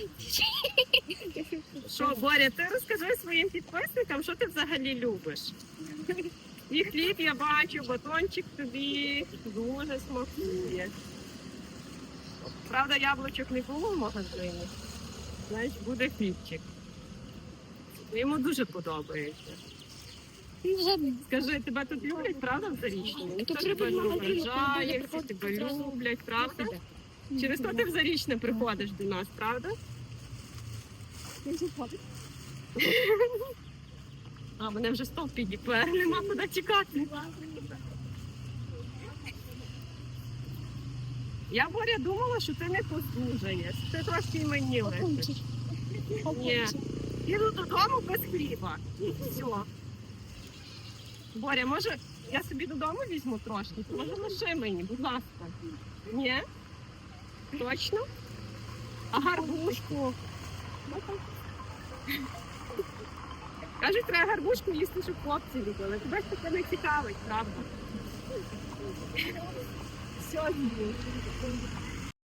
Що, Боря, ти розкажи своїм підписникам, що ти взагалі любиш? І хліб я бачу, батончик тобі дуже смакує. Правда, яблучок не було в магазині. Значить, буде хлібчик. Йому дуже подобається. Скажи, тебе тут люблять, правда, в Зарічному? Ніхто Тут тебе не ображає, всі тебе люблять, правда? Через то ти в Зарічне приходиш до нас, правда? А, мене вже стовп підіпер, нема куди тікати. Я Боря думала, що ти не послужаєш. Ти трошки й мені лишиш. Ні. Іду додому без хліба. І все. Боря, може, я собі додому візьму трошки? Може, лиши мені, будь ласка. Ні? Точно? А гарбушку? Кажуть, треба гарбушку їсти, щоб хлопці любили. Тебе ж таке не цікавить, правда? З'їв.